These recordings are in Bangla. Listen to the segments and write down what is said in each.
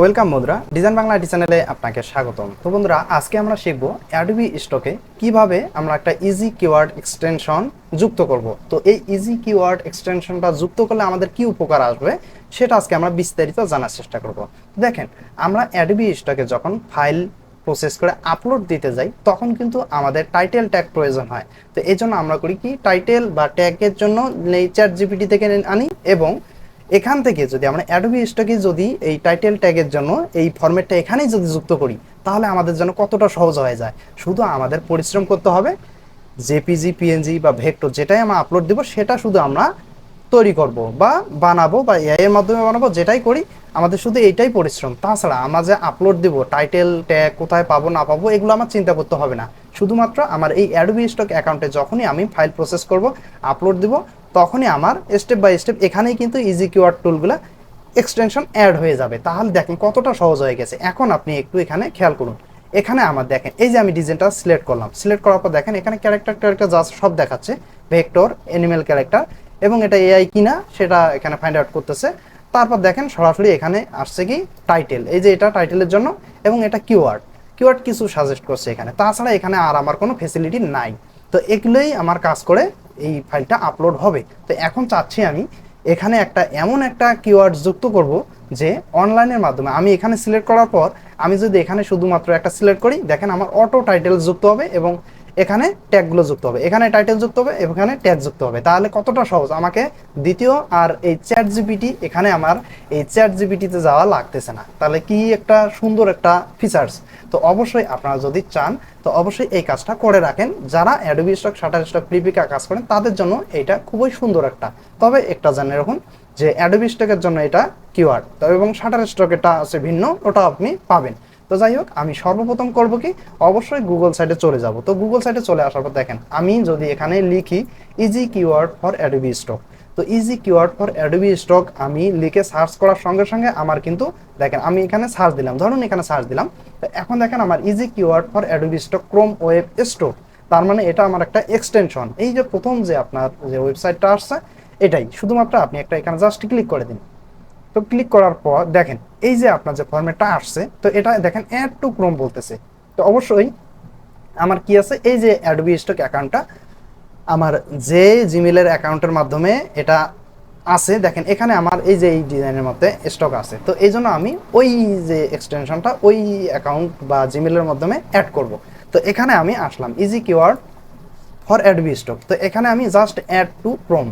ওয়েলকাম বন্ধুরা ডিজাইন বাংলা চ্যানেলে আপনাকে স্বাগতম। তো বন্ধুরা, আজকে আমরা শিখব অ্যাডবি স্টকে কীভাবে আমরা একটা ইজি কিওয়ার্ড এক্সটেনশন যুক্ত করব। তো এই ইজি কিওয়ার্ড এক্সটেনশনটা যুক্ত করলে আমাদের কি উপকার আসবে, সেটা আজকে আমরা বিস্তারিত জানার চেষ্টা করব। দেখেন, আমরা অ্যাডবি স্টকে যখন ফাইল প্রসেস করে আপলোড দিতে যাই, তখন কিন্তু আমাদের টাইটেল ট্যাগ প্রয়োজন হয়। তো এই জন্য আমরা করি কি টাইটেল বা ট্যাগের জন্য চ্যাট জিপিটি থেকে আনি এবং এখান থেকে যদি আমরা অ্যাডোবি স্টকে যদি এই টাইটেল ট্যাগের জন্য এই ফরম্যাটটা এখানেই যদি যুক্ত করি, তাহলে আমাদের জন্য কতটা সহজ হয়ে যায়? শুধু আমাদের পরিশ্রম করতে হবে। জেপিজি পিএনজি বা ভেক্টর যেটাই আমরা আপলোড দেবো, সেটা শুধু আমরা তৈরি করব বা বানাবো বা এআই এর মাধ্যমে বানাবো, যেটাই করি, আমাদের শুধু এইটাই পরিশ্রম। তাছাড়া আমরা যে আপলোড দেবো টাইটেল ট্যাগ কোথায় পাবো, না পাবো, এগুলো আমার চিন্তা করতে হবে না। শুধুমাত্র আমার এই অ্যাডোবি স্টক অ্যাকাউন্টে যখনই আমি ফাইল প্রসেস করব আপলোড দিব তখনই আমার স্টেপ বাই স্টেপ এখানেই কিন্তু ইজি কিওয়ার্ড টুলগুলো এক্সটেনশন অ্যাড হয়ে যাবে। তাহলে দেখেন কতটা সহজ হয়ে গেছে। এখন আপনি একটু এখানে খেয়াল করুন। এখানে আমার দেখেন, এই যে আমি ডিজাইনটা সিলেক্ট করলাম। সিলেক্ট করার পর দেখেন, এখানে ক্যারেক্টার ক্যারেক্টার যা সব দেখাচ্ছে। ভেক্টর অ্যানিমেল ক্যারেক্টার এবং এটা এআই কিনা সেটা এখানে ফাইন্ড আউট করতেছে। তারপর দেখেন সরাসরি এখানে আসছে কি টাইটেল এই যে এটা টাইটেলের জন্য এবং এটা কিওয়ার্ড কিওয়ার্ড কিছু সাজেস্ট করছে এখানে। তাছাড়া এখানে আর আমার কোনো ফেসিলিটি নাই। তো এগুলোই আমার কাজ করে এই ফাইলটা আপলোড হবে। তো এখন চাচ্ছি আমি এখানে একটা এমন একটা কিওয়ার্ড যুক্ত করব যে অনলাইনের মাধ্যমে আমি এখানে সিলেক্ট করার পর আমি যদি এখানে শুধুমাত্র একটা সিলেক্ট করি, দেখেন আমার অটো টাইটেল যুক্ত হবে এবং এখানে ট্যাগগুলো যুক্ত হবে। এখানে টাইটেল যুক্ত হবে, এখানে ট্যাগ যুক্ত হবে। তাহলে কতটা সহজ? আমাকে দ্বিতীয় আর এই চ্যাট জিপিটি এখানে আমার এই চ্যাট জিপিটিতে যাওয়া লাগতেছে না। তাহলে কি একটা সুন্দর একটা ফিচার্স তো অবশ্যই আপনারা যদি চান, তো অবশ্যই এই কাজটা করে রাখেন। যারা অ্যাডোবি স্টক শাটার স্টক প্রিপিকা কাজ করেন, তাদের জন্য এটা খুবই সুন্দর একটা। তবে একটা জানে রাখুন যে অ্যাডোবি স্টকের জন্য এটা কিওয়ার্ড তবে এবং শাটার স্টক এটা আছে ভিন্ন ওটা আপনি পাবেন। তো যাই হোক, আমি সর্বপ্রথম করব কি? অবশ্যই গুগল সাইটে চলে যাব। তো গুগল সাইটে চলে আসার পর দেখেন, আমি যদি এখানে লিখি easy keyword for Adobe Stock তো easy keyword for Adobe Stock আমি লিখে সার্চ করার সঙ্গে সঙ্গে আমার কিন্তু দেখেন, আমি এখানে সার্চ দিলাম। ধরুন এখানে সার্চ দিলাম। তো এখন দেখেন আমার easy keyword for Adobe Stock Chrome Web Store তার মানে এটা আমার একটা এক্সটেনশন এই যে প্রথম যে আপনার যে ওয়েবসাইটটা আসছে, এটাই। শুধুমাত্র আপনি একটা এখানে জাস্ট ক্লিক করে দিন। তো ক্লিক করার পর দেখেন, এই যে আপনার যে ফরম্যাটটা আসছে, তো এটা দেখেন অ্যাড টু ক্রোম বলতেছে। তো অবশ্যই আমার কি আছে? এই যে অ্যাডবি স্টক অ্যাকাউন্টটা আমার যে জিমেলের অ্যাকাউন্টের মাধ্যমে এটা আছে, দেখেন এখানে আমার এই যে এই ডিজাইনের মধ্যে স্টক আছে। তো এই জন্য আমি ওই যে এক্সটেনশনটা ওই অ্যাকাউন্ট বা জিমেলের মাধ্যমে অ্যাড করব। তো এখানে আমি আসলাম easy keyword for Adobe Stock তো এখানে আমি জাস্ট অ্যাড টু ক্রোম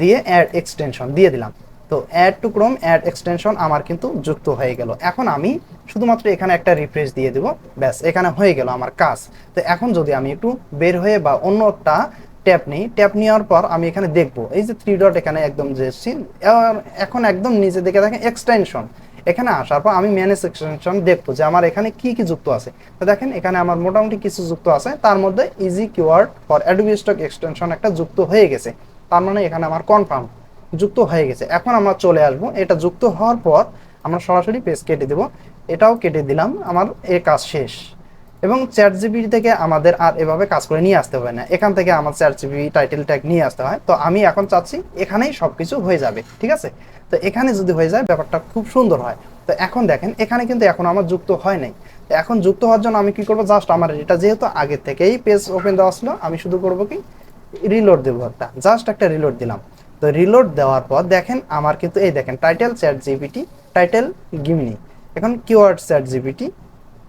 দিয়ে অ্যাড এক্সটেনশন দিয়ে দিলাম। তো add to Chrome add extension আমার কিন্তু যুক্ত হয়ে গেল। এখন আমি শুধুমাত্র এখানে একটা রিফ্রেশ দিয়ে দেবো, ব্যাস, এখানে হয়ে গেল আমার কাজ। তো এখন যদি আমি একটু বের হয়ে বা অন্য একটা ট্যাপ নিই ট্যাপ নেওয়ার পর আমি এখানে দেখব, এই যে থ্রি ডট এখানে একদম যে এখন একদম নিচে দেখে দেখেন এক্সটেনশন এখানে আসার পর আমি ম্যানেজ এক্সটেনশন দেখব যে আমার এখানে কি কি যুক্ত আছে। তো দেখেন এখানে আমার মোটামুটি কিছু যুক্ত আছে, তার মধ্যে easy keyword for Adobe Stock extension একটা যুক্ত হয়ে গেছে। তার মানে এখানে আমার কনফার্ম যুক্ত হয়ে গেছে। এখন আমরা চলে আসব। এটা যুক্ত হওয়ার পর আমরা সরাসরি পেজ কেটে দেব। এটাও কেটে দিলাম। আমার এর কাজ শেষ। এবং চ্যাট জিবি থেকে আমাদের আর এভাবে কাজ করে নিয়ে আসতে হবে না। এখান থেকে আমার চ্যাট জিবি টাইটেল ট্যাগ নিয়ে আসতে হয়। তো আমি এখন চাচ্ছি এখানেই সব কিছু হয়ে যাবে। ঠিক আছে? তো এখানে যদি হয়ে যায়, ব্যাপারটা খুব সুন্দর হয়। তো এখন দেখেন, এখানে কিন্তু এখন আমার যুক্ত হয় নাই। তো এখন যুক্ত হওয়ার জন্য আমি কি করব? জাস্ট আমার এটা যেহেতু আগে থেকেই পেজ ওপেন দেওয়া ছিল, আমি শুধু করব কি? রিলোড দেবো একটা। জাস্ট একটা রিলোড দিলাম। তো রিলোড দেওয়ার পর দেখেন আমার কিন্তু এই দেখেন title ChatGPT title Gemini এখন keyword ChatGPT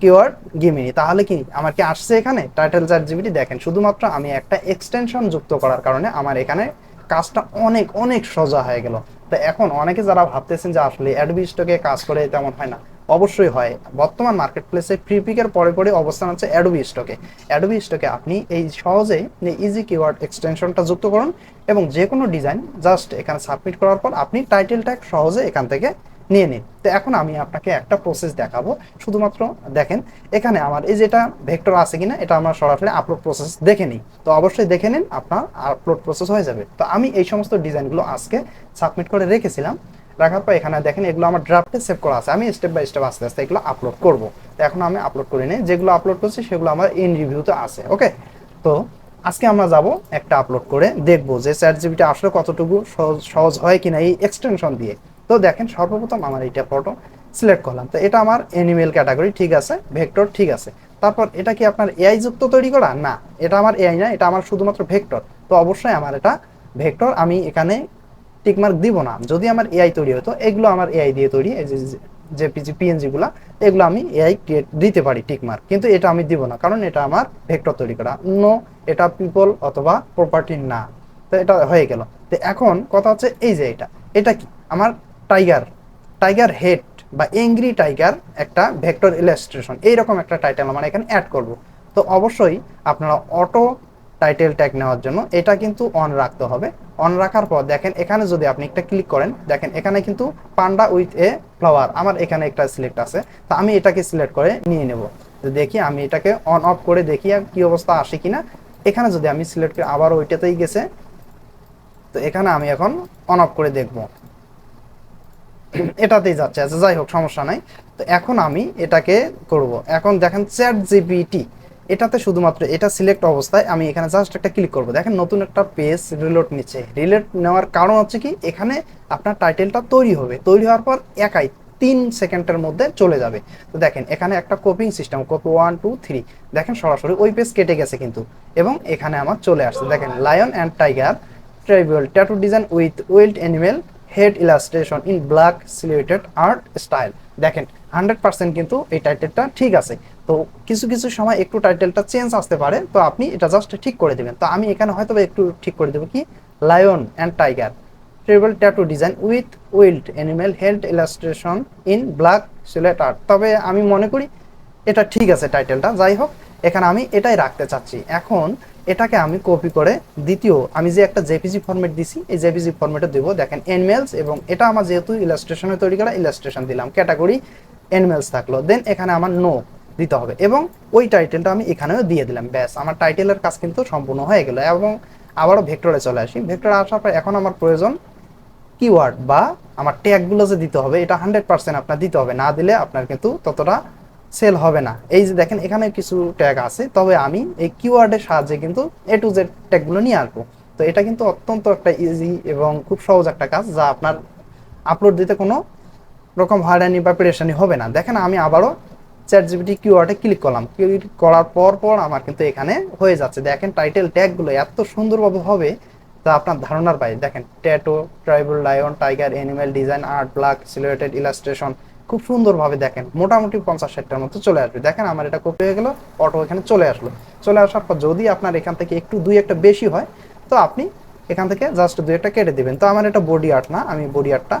keyword Gemini তাহলে কি, আমার কি আসছে এখানে? টাইটেল চ্যাট জিপিটি দেখেন, শুধুমাত্র আমি একটা এক্সটেনশন যুক্ত করার কারণে আমার এখানে কাজটা অনেক অনেক সোজা হয়ে গেল। তো এখন অনেকে যারা ভাবতেছেন যে আসলে অ্যাডবি স্টকে কাজ করে তেমন হয় না। অবশ্যই হয়। বর্তমান মার্কেট প্লেসে ফ্রিপিকের পরে পরে অবস্থান হচ্ছে অ্যাডোবি স্টকে অ্যাডোবি স্টকে আপনি এই সহজে ইজি কিওয়ার্ড এক্সটেনশনটা যুক্ত করুন এবং যে কোনো ডিজাইন জাস্ট এখানে সাবমিট করার পর আপনি টাইটেল ট্যাগ সহজে এখান থেকে নিয়ে নিন। তো এখন আমি আপনাকে একটা প্রসেস দেখাবো। শুধুমাত্র দেখেন, এখানে আমার এই যেটা ভেক্টর আছে কিনা, এটা আমরা সরাসরি আপলোড প্রসেস দেখে নিই। তো অবশ্যই দেখে নিন, আপনার আপলোড প্রসেস হয়ে যাবে। তো আমি এই সমস্ত ডিজাইনগুলো আজকে সাবমিট করে রেখেছিলাম। রাখার পর এখানে দেখেন এগুলো আমার ড্রাফটে সেভ করা আছে। আমি স্টেপ বাই স্টেপ আস্তে আস্তে এগুলো আপলোড করব। তো এখন আমি আপলোড করে নিই। যেগুলো আপলোড করছি সেগুলো আমার ইন রিভিউতে আছে ওকে তো আজকে আমরা যাব একটা আপলোড করে দেখব যে চ্যাট জিবিটা আসলে কতটুকু সহজ সহজ হয় কিনা এই এক্সটেনশন দিয়ে। তো দেখেন সর্বপ্রথম আমার এইটা ফটো সিলেক্ট করলাম। তো এটা আমার অ্যানিমেল ক্যাটাগরি ঠিক আছে? ভেক্টর ঠিক আছে। তারপর এটা কি আপনার এআই যুক্ত তৈরি করা? না, এটা আমার এআই না, এটা আমার শুধুমাত্র ভেক্টর তো অবশ্যই আমার এটা ভেক্টর আমি এখানে টিকমার্ক দিব না। যদি আমার এআই তৈরি হতো, এগুলো আমার এআই দিয়ে তৈরি যে পিজি পিএনজি গুলা, এগুলো আমি এআই ক্রিয়েট দিতে পারি টিকমার্ক কিন্তু এটা আমি দিব না, কারণ এটা আমার ভেক্টর তৈরি করা। নো এটা পিপল অথবা প্রপার্টি না। তো এটা হয়ে গেল। তো এখন কথা হচ্ছে এই যে এটা। এটা কি? আমার টাইগার টাইগার হেড বা এংরি টাইগার একটা ভেক্টর ইলাস্ট্রেশন এইরকম একটা টাইটেল আমরা এখানে অ্যাড করব। তো অবশ্যই আপনারা অটো টাইটেল ট্যাগ নেওয়ার জন্য, এটা কিন্তু অন রাখতে হবে। অন রাখার পর দেখেন, এখানে যদি আপনি একটা ক্লিক করেন, দেখেন, এখানে কিন্তু পান্ডা উইথ এ ফ্লাওয়ার আমার এখানে একটা সিলেক্ট আছে। তা আমি এটাকে সিলেক্ট করে নিয়ে নেব। দেখি, আমি এটাকে অন অফ করে দেখি কি অবস্থা আসে কিনা। এখানে যদি আমি সিলেক্ট করি আবার ওইটাতেই গেছে, তো এখানে আমি এখন অন অফ করে দেখব। এটাতেই যাচ্ছে আচ্ছা যাই হোক, সমস্যা নাই। তো এখন আমি এটাকে করব। এখন দেখেন চ্যাট জিপিটি এটাতে শুধুমাত্র এটা সিলেক্ট অবস্থায় আমি এখানে জাস্ট একটা ক্লিক করব। দেখেন নতুন একটা পেজ রিলোড নিচ্ছে। রিলেট নেওয়ার কারণ হচ্ছে কি? এখানে আপনার টাইটেলটা তৈরি হবে। তৈরি হওয়ার পর একাই তিন সেকেন্ডের মধ্যে চলে যাবে। তো দেখেন, এখানে একটা copying system copy one two three দেখেন সরাসরি ওই পেজ কেটে গেছে কিন্তু। এবং এখানে আমার চলে আসছে। দেখেন lion and tiger tribal tattoo design with wild animal head illustration in black silhouetted art style দেখেন হান্ড্রেড পার্সেন্ট কিন্তু এই টাইটেলটা ঠিক আছে। তো কিছু কিছু সময় একটু টাইটেলটা চেঞ্জ আসতে পারে, তো আপনি এটা জাস্ট ঠিক করে দেবেন। তো আমি এখানে হয়তো একটু ঠিক করে দেবো কি? Lion and tiger tribal tattoo design with wild animal health illustration in black silhouette art তবে আমি মনে করি এটা ঠিক আছে টাইটেলটা যাই হোক, এখানে আমি এটাই রাখতে চাচ্ছি। এখন এটাকে আমি কপি করে দ্বিতীয়, আমি যে একটা জেপিজি ফরম্যাট দিছি, এই জেপিজি ফরম্যাটে দেবো, দেখেন এনমেলস এবং এটা আমার যেহেতু ইলাস্ট্রেশনে তৈরি করা ইলাস্ট্রেশন দিলাম ক্যাটাগরি এনমেলস থাকল দেন এখানে আমার নো দিতে হবে এবং ওই টাইটেলটা আমি এখানেও দিয়ে দিলাম, ব্যাস, আমার টাইটেলের কাজ কিন্তু সম্পূর্ণ হয়ে গেল এবং আবারও ভেক্টরে চলে আসি ভেক্টরে আসার পর এখন আমার প্রয়োজন কিওয়ার্ড বা আমার ট্যাগগুলো যে দিতে হবে, এটা হান্ড্রেড পার্সেন্ট আপনার দিতে হবে, না দিলে আপনার কিন্তু ততটা সেল হবে না। এই যে দেখেন, এখানে কিছু ট্যাগ আছে। তবে আমি এই কিওয়ার্ডের সাহায্যে কিন্তু এ টু জেড ট্যাগগুলো নিয়ে আসব। তো এটা কিন্তু অত্যন্ত একটা ইজি এবং খুব সহজ একটা কাজ, যা আপনার আপলোড দিতে কোনো রকম হয়রানি বা পেরেশানি হবে না। দেখেন, আমি আবারও চ্যাট জিবিটি কিওয়ার্ডে ক্লিক করলাম। ক্লিক করার পর পর আমার কিন্তু এখানে হয়ে যাচ্ছে। দেখেন টাইটেল ট্যাগগুলো এত সুন্দরভাবে হবে, তা আপনার ধারণার বাইরে। দেখেন tattoo tribal lion tiger animal design art black silhouetted illustration খুব সুন্দরভাবে দেখেন। মোটামুটি পঞ্চাশ ষাটটার মতো চলে আসবে। দেখেন আমার এটা কপি হয়ে গেল অটো এখানে চলে আসলো। চলে আসার পর যদি আপনার এখান থেকে একটু দুই একটা বেশি হয়, তো আপনি এখান থেকে জাস্ট দুই একটা কেটে দিবেন। তো আমার এটা বডি আর্ট না, আমি বডি আর্টটা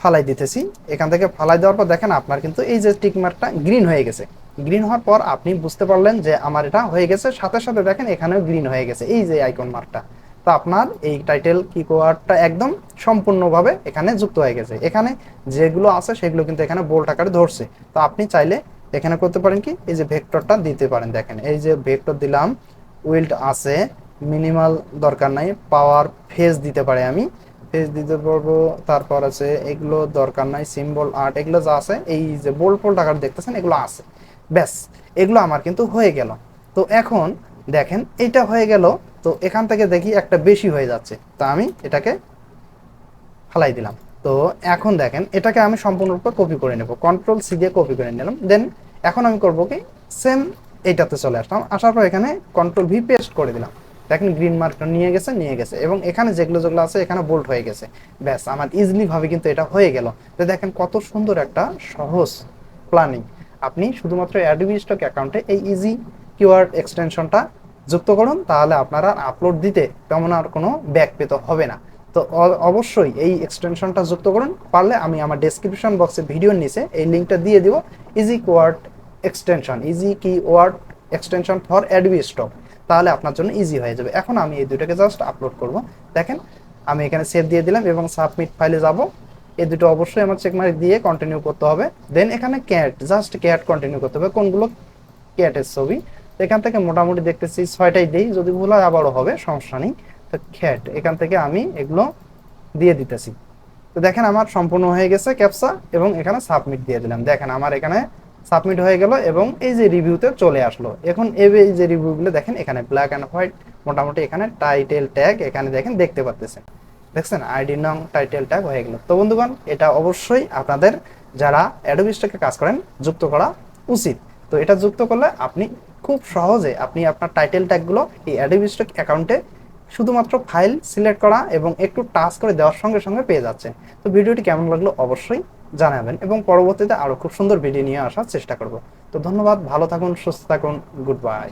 ফালাই দিতেছি। এখান থেকে ফালাই দেওয়ার পর দেখেন আপনার কিন্তু এই যে টিক মার্কটা গ্রিন হয়ে গেছে। গ্রিন হওয়ার পর আপনি বুঝতে পারলেন যে আমার এটা হয়ে গেছে। সাথে সাথে দেখেন এখানেও গ্রিন হয়ে গেছে। এই যে আইকন মার্কটা তো আপনার এই টাইটেল কিওয়ার্ডটা একদম সম্পূর্ণভাবে এখানে যুক্ত হয়ে গেছে। এখানে যেগুলো আছে সেগুলো কিন্তু এখানে বোল্ট আকারে ধরছে। তো আপনি চাইলে এখানে করতে পারেন কি? এই যে ভেক্টরটা দিতে পারেন, দেখেন। এই যে ভেক্টর দিলাম উইল্ড আছে মিনিমাল দরকার নাই পাওয়ার ফেজ দিতে পারে আমি। ফেজ দিতে পারব, তারপর আছে এগুলো দরকার নাই সিম্বল আর্ট এগুলো যা আছে, এই যে বোল্ড ফোল্ড আকার দেখতেছেন, এগুলো আছে। ব্যাস, এগুলো আমার কিন্তু হয়ে গেল। তো এখন দেখেন, এটা হয়ে গেল তো এখান থেকে দেখি একটা বেশি হয়ে যাচ্ছে। তা আমি এটাকে ফালাই দিলাম। তো এখন দেখেন, এটাকে আমি সম্পূর্ণরূপে কপি করে নেব। কন্ট্রোল সি দিয়ে কপি করে নিলাম। দেন এখন আমি করব কি সেম এইটাতে চলে আসলাম। আসার পর এখানে কন্ট্রোল ভি পেস্ট করে দিলাম। দেখেন গ্রিন মার্কটা নিয়ে গেছে নিয়ে গেছে। এবং এখানে যেগুলো যেগুলো আছে, এখানে বোল্ড হয়ে গেছে। ব্যাস, আমার ইজিলি ভাবে কিন্তু এটা হয়ে গেল। তো দেখেন কত সুন্দর একটা সহজ প্ল্যানিং আপনি শুধুমাত্র অ্যাডোবি স্টক অ্যাকাউন্টে এই ইজি কিওয়ার্ড এক্সটেনশনটা যুক্ত করুন, তাহলে আপনারা আপলোড দিতে তেমন আর কোনো ব্যাক পেতে হবে না। তো অবশ্যই এই এক্সটেনশনটা যুক্ত করুন, পারলে আমি আমার ডেসক্রিপশন বক্সে ভিডিওর নিচে এই লিঙ্কটা দিয়ে দিব easy keyword extension easy keyword extension for Adobe Stock তাহলে আপনার জন্য ইজি হয়ে যাবে। এখন আমি এই দুটোকে জাস্ট আপলোড করব। দেখেন, আমি এখানে সেভ দিয়ে দিলাম এবং সাবমিট ফাইলে যাব। এই দুটো অবশ্যই আমার চেকমার্ক দিয়ে কন্টিনিউ করতে হবে। দেন এখানে ক্যাট জাস্ট ক্যাট কন্টিনিউ করতে হবে। কোনগুলো ক্যাটের ছবি? এখান থেকে মোটামুটি দেখতেছি ছয়টাই দেই। যদি ভুল হয় আবারও হবে, সমস্যা নেই। তো খ্যাট, এখান থেকে আমি এগুলো দিয়ে দিতেছি। তো দেখেন আমার সম্পূর্ণ হয়ে গেছে ক্যাপসা এবং এখানে সাবমিট দিয়ে দিলাম। দেখেন আমার এখানে সাবমিট হয়ে গেল এবং এই যে রিভিউতে চলে আসলো। এখন এই যে রিভিউগুলো দেখেন, এখানে ব্ল্যাক অ্যান্ড হোয়াইট মোটামুটি এখানে টাইটেল ট্যাগ এখানে দেখেন দেখতে পাচ্ছেন দেখছেন? আইডি নং টাইটেল ট্যাগ হয়ে গেল। তো বন্ধুগণ, এটা অবশ্যই আপনাদের যারা অ্যাডোবি স্টকে কাজ করেন, যুক্ত করা উচিত। তো এটা যুক্ত করলে আপনি খুব সহজে আপনি আপনার টাইটেল ট্যাগগুলো এই অ্যাডোবি অ্যাকাউন্টে শুধুমাত্র ফাইল সিলেক্ট করা এবং একটু টাচ করে দেওয়ার সঙ্গে সঙ্গে পেয়ে যাচ্ছেন। তো ভিডিওটি কেমন লাগল অবশ্যই জানাবেন এবং পরবর্তীতে আরও খুব সুন্দর ভিডিও নিয়ে আসার চেষ্টা করব। তো ধন্যবাদ, ভালো থাকুন, সুস্থ থাকুন গুড বাই